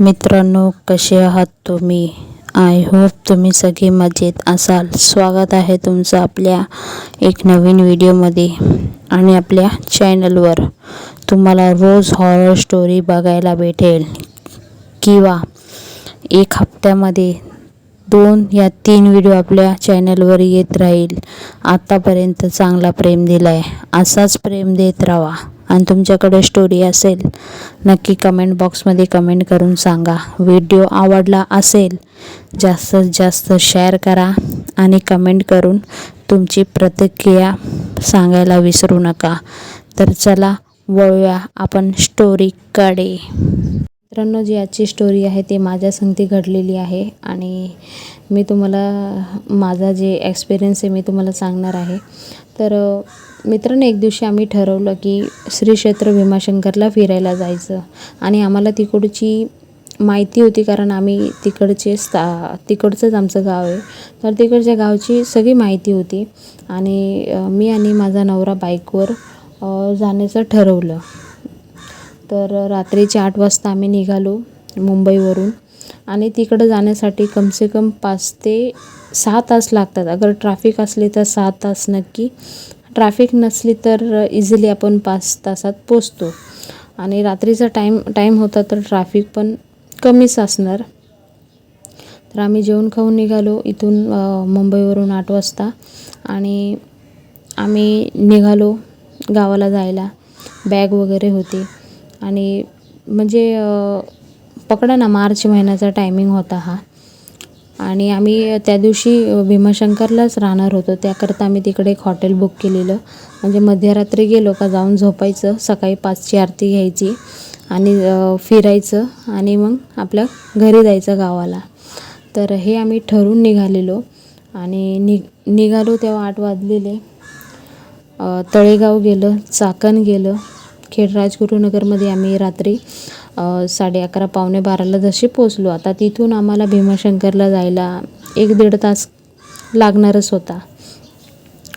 मित्रांनो कसे आहात तुम्ही? आय होप तुम्ही सगळे मजेत असाल. स्वागत आहे तुमचं आपल्या एक नवीन व्हिडिओमध्ये आणि आपल्या चॅनलवर. तुम्हाला रोज हॉरर स्टोरी बघायला भेटेल किंवा एक हप्त्यामध्ये दोन या तीन व्हिडिओ आपल्या चॅनलवर येत राहील. आत्तापर्यंत चांगला प्रेम दिला आहे असाच प्रेम देत राहा. आणि तुमच्याकडे स्टोरी असेल नक्की कमेंट बॉक्समध्ये कमेंट करून सांगा. व्हिडिओ आवडला असेल जास्तीत जास्त शेअर करा आणि कमेंट करून तुमची प्रतिक्रिया सांगायला विसरू नका. तर चला वळूया आपण स्टोरीकडे मित्रांनो जी आजची स्टोरी आहे ती माझ्या संगती घडलेली आहे आणि मी तुम्हाला माझा जे एक्सपिरियन्स आहे मी तुम्हाला सांगणार आहे. तर मित्रांनो एक दिवशी आम्ही ठरवलं की श्री क्षेत्र भीमाशंकरला फिरायला जायचं. आणि आम्हाला तिकडची माहिती होती कारण आम्ही तिकडचे स्था तिकडचंच आमचं गाव आहे. तर तिकडच्या गावची सगळी माहिती होती. आणि मी आणि माझा नवरा बाईकवर जाण्याचं ठरवलं. तर रात्रीचे आठ वाजता आम्ही निघालो मुंबईवरून. आणि तिकडं जाण्यासाठी कमसे कम पाच ते सहा तास लागतात. अगर ट्राफिक असली तर सहा तास नक्की. ट्रॅफिक नसली तर इझिली आपण पाच तासात पोचतो. आणि रात्रीचा टाईम टाईम होता तर ट्रॅफिक पण कमीच असणार. तर आम्ही जेवण खाऊन निघालो इथून मुंबईवरून आठ वाजता. आणि आम्ही निघालो गावाला जायला. बॅग वगैरे होती. आणि म्हणजे पकडा ना मार्च महिन्याचा टायमिंग होता हा. आणि आम्ही त्या दिवशी भीमाशंकरलाच राहणार होतो. त्याकरता आम्ही तिकडे एक हॉटेल बुक केलेलं. म्हणजे मध्यरात्री गेलो का जाऊन झोपायचं सकाळी पाचची आरती घ्यायची आणि फिरायचं आणि मग आपल्या घरी जायचं गावाला. तर हे आम्ही ठरवून निघालेलो आणि नि निघालो तेव्हा आठ वाजलेले. तळेगाव गेलं चाकण गेलं. खेड राजगुरुनगरमध्ये आम्ही रात्री साडे अकरा पावणे बाराला जशी पोचलो आता तिथून आम्हाला भीमाशंकरला जायला एक दीड तास लागणारच होता.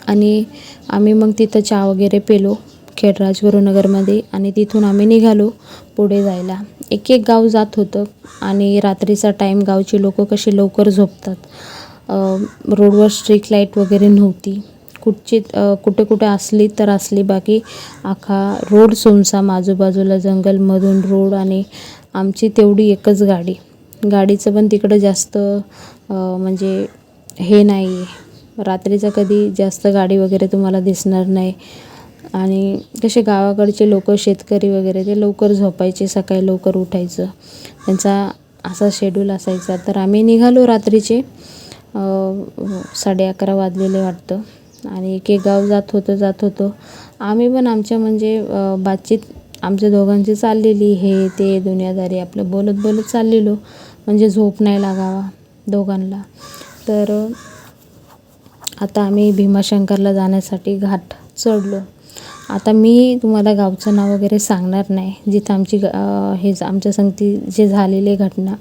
आणि आम्ही मग तिथं चहा वगैरे पेलो खेडराज गुरुनगरमध्ये आणि तिथून आम्ही निघालो पुढे जायला. एक एक गाव जात होतं आणि रात्रीचा टाईम गावची लोक कशी लवकर झोपतात. रोडवर स्ट्रीट लाइट वगैरे नव्हती. कुठची कुठे कुठे असली तर असली. बाकी अख्खा रोड सुमसाम आजूबाजूला जंगलमधून रोड आणि आमची तेवढी एकच गाडी. गाडीचं पण तिकडं जास्त म्हणजे हे नाही. आहे रात्रीचं कधी जास्त गाडी वगैरे तुम्हाला दिसणार नाही. आणि कसे गावाकडचे लोक शेतकरी वगैरे ते लवकर झोपायचे सकाळी लवकर उठायचं. त्यांचा असा शेड्यूल असायचा. तर आम्ही निघालो रात्रीचे साडे अकरा वाजलेले वाटतं. आणि एक गाव जात होतं जात होतो. आम्ही पण आमच्या म्हणजे बातचीत आमच्या दोघांची चाललेली. हे ते दुनियादारी आपलं बोलत बोलत चाललेलो. म्हणजे झोप नाही लागावा दोघांना. तर आता आम्ही भीमाशंकरला जाण्यासाठी घाट चढलो. आता मी तुम्हाला गावचं नाव वगैरे सांगणार नाही. जिथं आमची हे ज- आमच्या संगती जे झालेले घटना.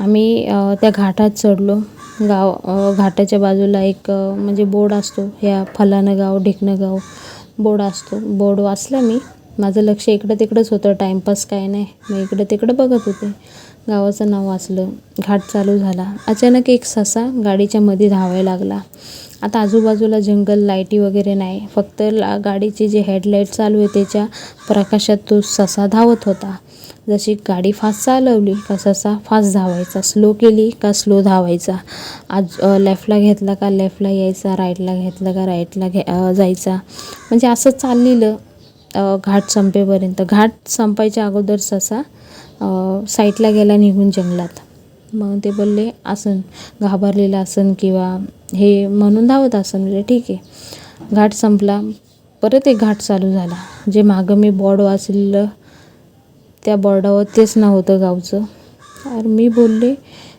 आम्ही त्या घाटात चढलो. गाव घाटाच्या बाजूला एक म्हणजे बोर्ड असतो. ह्या फलानं गाव ढिकणं गाव बोर्ड असतो. बोर्ड वाचला मी. माझं लक्ष इकडं तिकडंच होतं. टाईमपास काय नाही. मी इकडं तिकडं बघत होते. गावाचं नाव वाचलं. घाट चालू झाला. अचानक एक ससा गाडीच्या मध्ये धावायला लागला. आता आजूबाजूला जंगल लाईटी वगैरे नाही. फक्त ला गाडीची जी हेडलाईट चालू आहे त्याच्या प्रकाशात तो ससा धावत होता. जशी गाडी फास्ट चालवली का ससा फास्ट धावायचा. स्लो केली का स्लो धावायचा? आज लेफ्टला घेतला का लेफ्टला यायचा? राईटला घेतला का राईटला घे जायचा? म्हणजे असं चाललेलं घाट संपेपर्यंत. घाट संपायच्या अगोदर ससा साईटला गेला निघून जंगलात. मग ते बोलले आसन घाबरलेलं आसन किंवा हे म्हणून धावत आसन म्हणजे ठीक आहे. घाट संपला. परत एक घाट चालू झाला जे मागं मी बॉड वाचलेलं त्या बोर्डावर तेच नाव होतं गावचं. तर मी बोलले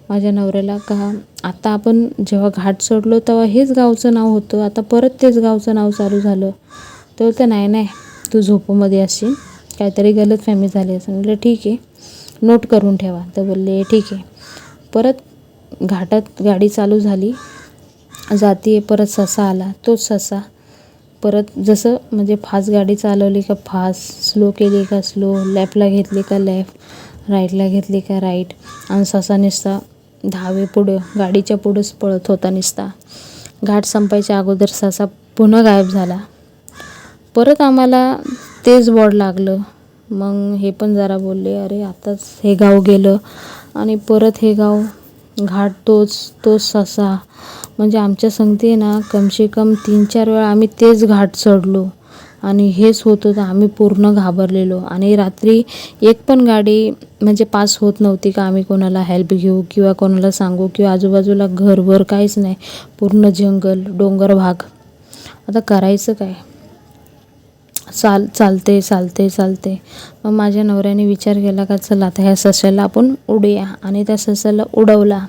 माझ्या नवऱ्याला का आता आपण जेव्हा घाट सोडलो तेव्हा हेच गावचं नाव होतं आता परत तेच गावचं नाव चालू झालं. तर बोलते नाही नाही तू झोपमध्ये असशील काहीतरी गलतफॅमी झाली असं म्हटलं ठीक आहे नोट करून ठेवा. तर बोलले ठीक आहे. परत घाटात गाडी चालू झाली जाती परत ससा आला तोच ससा. परत जसं म्हणजे फास्ट गाडी चालवली का फास्ट स्लो केली का स्लो लेफ्टला घेतली का लेफ्ट राईटला घेतली का राईट आणि ससा निसता दहावे पुढं गाडीच्या पुढंच पळत होता निसता. घाट संपायच्या अगोदर ससा पुन्हा गायब झाला. परत आम्हाला तेच बोर्ड लागलं. मग हे पण जरा बोलले अरे आताच हे गाव गेलं. आणि परत हे गाव घाट तोच तोच ससा. म्हणजे आमच्या संगती ना कमसे कम तीन चार वेळा आम्ही तेच घाट चढलो. आणि हेच होत होतं आम्ही पूर्ण घाबरलेलो. आणि रात्री एक पण गाडी म्हणजे पास होत नव्हती का आम्ही कोणाला हेल्प घेऊ किंवा कोणाला सांगू किंवा आजूबाजूला घरवर काहीच नाही. पूर्ण जंगल डोंगर भाग. आता करायचं काय? चाल चालते चालते चालते मग माझ्या नवऱ्याने विचार केला का चला आता ह्या सस्याला आपण उडूया. आणि त्या सस्याला उडवला.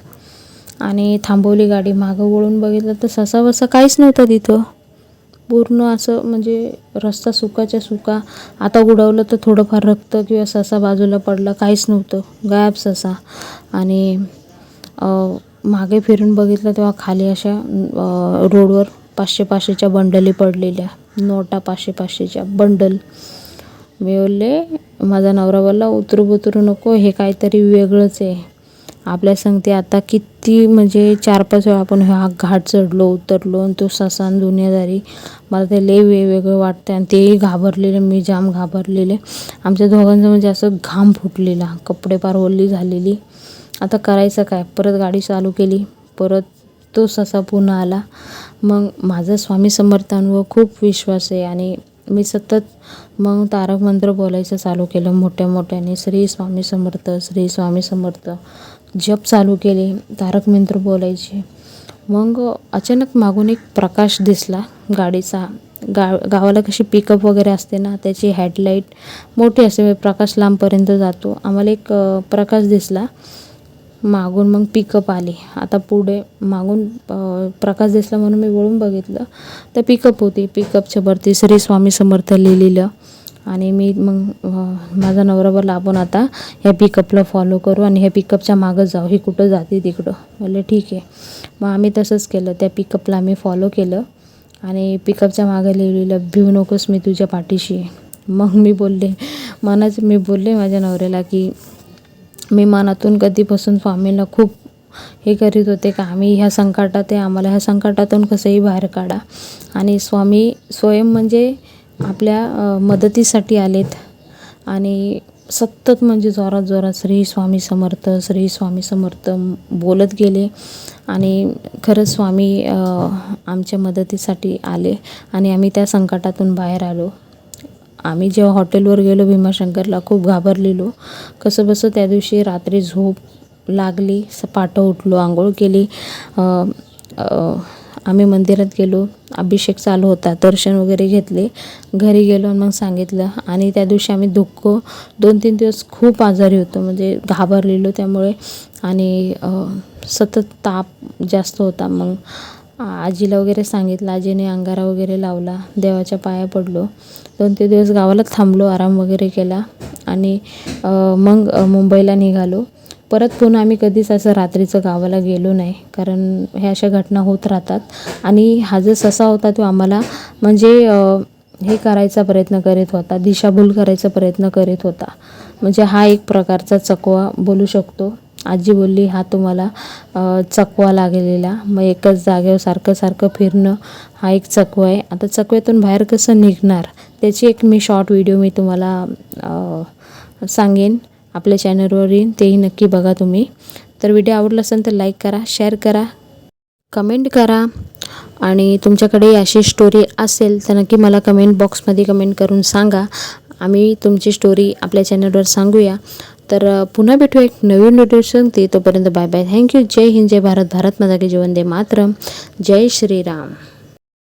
आणि थांबवली गाडी. मागं वळून बघितलं तर ससा वसा काहीच नव्हतं तिथं. पूर्ण असं म्हणजे रस्ता सुकाच्या सुका. आता उडवलं तर थोडंफार रक्त किंवा ससा बाजूला पडला काहीच नव्हतं. गायब ससा. आणि मागे फिरून बघितलं तेव्हा खाली अशा रोडवर पाचशे पाचशेच्या बंडली पडलेल्या. नोटा पाचशे पाचशेच्या बंडल. मी बोलले माझा नवरा बोलला उतरू बुतरू नको हे काहीतरी वेगळंच आहे. आपल्या सांगते आता किती म्हणजे चार पाच वेळा आपण हा घाट चढलो उतरलो आणि तो ससान दुनियादारी मला ते लई वेगवेगळं वाटतं आणि तेही घाबरलेले मी जाम घाबरलेले. आमच्या दोघांचं म्हणजे असं घाम फुटलेला कपडे पार ओली झालेली. आता करायचं काय? परत गाडी चालू केली परत तो ससा पुन्हा आला. मग माझा स्वामी समर्थांवर खूप विश्वास आहे आणि मी सतत मग तारक मंत्र बोलायचं चालू केलं मोठ्या मोठ्याने श्री स्वामी समर्थ श्री स्वामी समर्थ. जप चालू केले तारक मंत्र बोलायचे. मग अचानक मागून एक प्रकाश दिसला गाडीचा. गा गावाला कशी पिकअप वगैरे असते ना त्याची हेडलाईट मोठी असते म्हणजे प्रकाश लांबपर्यंत जातो. आम्हाला एक प्रकाश दिसला. मागून मग पिकअप आली. आता पुढे मागून प्रकाश दिसला म्हणून मी वळून बघितलं. तर पिकअप होती. पिकअपच्या वरती श्री स्वामी समर्थ लिहिलेलं. आणि मी मग माझा नवरा बोलला आपण आता ह्या पिकअपला फॉलो करू आणि ह्या पिकअपच्या मागं जाऊ. ही कुठं जाते तिकडं. म्हणलं ठीक आहे. मग आम्ही तसंच केलं. त्या पिकअपला आम्ही फॉलो केलं. आणि पिकअपच्या मागं लिहिलेलं भिऊ नकोस मी तुझ्या पाठीशी. मग मी बोलले मनाच मी बोलले माझ्या नवऱ्याला की मी मनातून कधीपासून स्वामींना खूप हे करीत होते का? आम्ही ह्या संकटात आहे. आम्हाला ह्या संकटातून कसंही बाहेर काढा. आणि स्वामी स्वयं म्हणजे आपल्या मदतीसाठी आलेत. आणि सतत म्हणजे जोरात जोरात श्री स्वामी समर्थ श्री स्वामी समर्थ बोलत गेले. आणि खरंच स्वामी आमच्या मदतीसाठी आले. आणि आम्ही त्या संकटातून बाहेर आलो. आम्ही जेव्हा हॉटेलवर गेलो भीमाशंकरला खूप घाबरलेलो. कसं बसं त्या दिवशी रात्री झोप लागली सपाटं उठलो आंघोळ केली. आम्ही मंदिरात गेलो अभिषेक चालू होता दर्शन वगैरे घेतले घरी गेलो आणि मग सांगितलं. आणि त्या दिवशी आम्ही दुःख दोन तीन दिवस खूप आजारी होतो म्हणजे घाबरलेलो त्यामुळे. आणि सतत ताप जास्त होता. मग आजीला वगैरे सांगितलं आजीने अंगारा वगैरे लावला देवाच्या पाया पडलो. दोन तीन दिवस गावालाच थांबलो आराम वगैरे केला. आणि मग मुंबईला निघालो. परत पुन्हा आम्ही कधीच असं रात्रीचं गावाला गेलो नाही कारण ह्या अशा घटना होत राहतात. आणि हा जो ससा होता तो आम्हाला म्हणजे हे करायचा प्रयत्न करीत होता दिशाभूल करायचा प्रयत्न करीत होता. म्हणजे हा एक प्रकारचा चकवा बोलू शकतो. आजी बोलली हा तुम्हाला चकवा लागलेला. मग एकच जागेवर सारखं सारखं फिरणं हा एक चकवा आहे. आता चकव्यातून बाहेर कसं निघणार? त्याची एक मी शॉर्ट व्हिडिओ मी तुम्हाला सांगेन. आपल्या चॅनलवर येईन तेही नक्की बघा तुम्ही. तर व्हिडिओ आवडला असेल तर लाईक करा शेअर करा कमेंट करा. आणि तुमच्याकडे अशी स्टोरी असेल तर नक्की मला कमेंट बॉक्समध्ये कमेंट करून सांगा. आम्ही तुमची स्टोरी आपल्या चॅनलवर सांगूया. तर पुन्हा भेटू एक नवीन व्हिडिओ सांगते तोपर्यंत बाय बाय थँक्यू जय हिंद जय भारत. भारत माझा की जीवन दे मात्र जय श्रीराम.